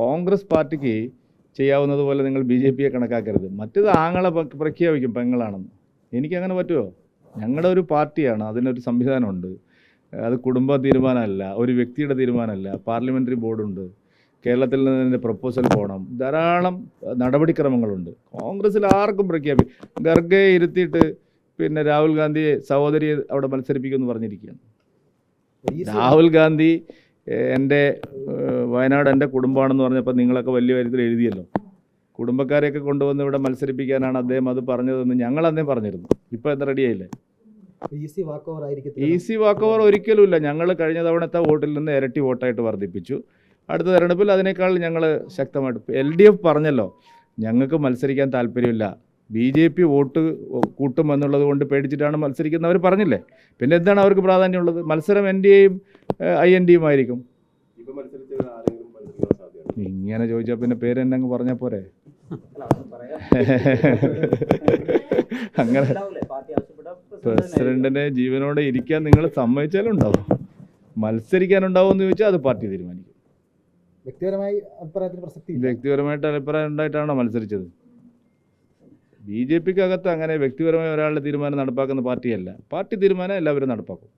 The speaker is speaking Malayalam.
കോൺഗ്രസ് പാർട്ടിക്ക് ചെയ്യാവുന്നത് പോലെ നിങ്ങൾ ബി ജെ പിയെ കണക്കാക്കരുത്. മറ്റേത് ആങ്ങളെ പ്രഖ്യാപിക്കും പെങ്ങളാണെന്ന്. എനിക്കങ്ങനെ പറ്റുമോ ഞങ്ങളുടെ ഒരു പാർട്ടിയാണ് അതിനൊരു സംവിധാനമുണ്ട്. അത് കുടുംബ തീരുമാനമല്ല ഒരു വ്യക്തിയുടെ തീരുമാനമല്ല. പാർലമെന്ററി ബോർഡുണ്ട്. കേരളത്തിൽ നിന്ന് ഇതിന്റെ പ്രപ്പോസൽ പോകണം. ധാരാളം നടപടിക്രമങ്ങളുണ്ട്. കോൺഗ്രസ്സിൽ ആർക്കും പ്രഖ്യാപിക്കും ഖർഗയെ ഇരുത്തിയിട്ട് പിന്നെ രാഹുൽ ഗാന്ധിയെ സഹോദരിയെ അവിടെ മത്സരിപ്പിക്കുമെന്ന് പറഞ്ഞിരിക്കുകയാണ്. രാഹുൽ ഗാന്ധി എന്റെ വയനാട് എന്റെ കുടുംബമാണെന്ന് പറഞ്ഞപ്പോൾ നിങ്ങളൊക്കെ വലിയ കാര്യത്തിൽ എഴുതിയല്ലോ. കുടുംബക്കാരെയൊക്കെ കൊണ്ടുവന്ന് ഇവിടെ മത്സരിപ്പിക്കാനാണ് അദ്ദേഹം അത് പറഞ്ഞതെന്ന് ഞങ്ങൾ അന്നേ പറഞ്ഞിരുന്നു. ഇപ്പോൾ എന്താ റെഡിയായില്ലേ ഈസി വാക്ക് ഓവർ ആയിരിക്കും ഈസി വാക്ക് ഓവർ ഒരിക്കലുമില്ല. ഞങ്ങൾ കഴിഞ്ഞ തവണത്തെ വോട്ടിൽ നിന്ന് ഇരട്ടി വോട്ടായിട്ട് വർദ്ധിപ്പിച്ചു. അടുത്ത തെരഞ്ഞെടുപ്പിൽ അതിനേക്കാൾ ഞങ്ങൾ ശക്തമായിട്ട് എൽ ഡി എഫ് പറഞ്ഞല്ലോ ഞങ്ങൾക്ക് മത്സരിക്കാൻ താല്പര്യമില്ല. ബി ജെ പി വോട്ട് കൂട്ടുമെന്നുള്ളത് കൊണ്ട് പേടിച്ചിട്ടാണ് മത്സരിക്കുന്നവർ പറഞ്ഞില്ലേ? പിന്നെ എന്താണ് അവർക്ക് പ്രാധാന്യമുള്ളത്? മത്സരം എൻ ഡി എയും ഐ എൻ ഡിയും ആയിരിക്കും ഇപ്പൊ മത്സരിച്ചത് ആരെങ്കിലും മത്സരിക്കാൻ സാധ്യതയാണ് ഇങ്ങനെ ചോദിച്ചാൽ പിന്നെ പേര് എന്നെ അങ്ങ് പറഞ്ഞാൽ പോരെ? അങ്ങനെ പ്രസിഡന്റിനെ ജീവനോടെ ഇരിക്കാൻ നിങ്ങൾ സമ്മതിച്ചാലും ഉണ്ടാവും മത്സരിക്കാനുണ്ടാവും എന്ന് ചോദിച്ചാൽ അത് പാർട്ടി തീരുമാനിക്കും. വ്യക്തിപരമായി അഭിപ്രായത്തിന് പ്രസക്തി ഇല്ല. വ്യക്തിപരമായിട്ട് അഭിപ്രായം ഉണ്ടായിട്ടാണോ മത്സരിച്ചത്? ബി ജെ പിക്ക് അകത്ത് അങ്ങനെ വ്യക്തിപരമായ ഒരാളുടെ തീരുമാനം നടപ്പാക്കുന്ന പാർട്ടിയല്ല. പാർട്ടി തീരുമാനം എല്ലാവരും നടപ്പാക്കും.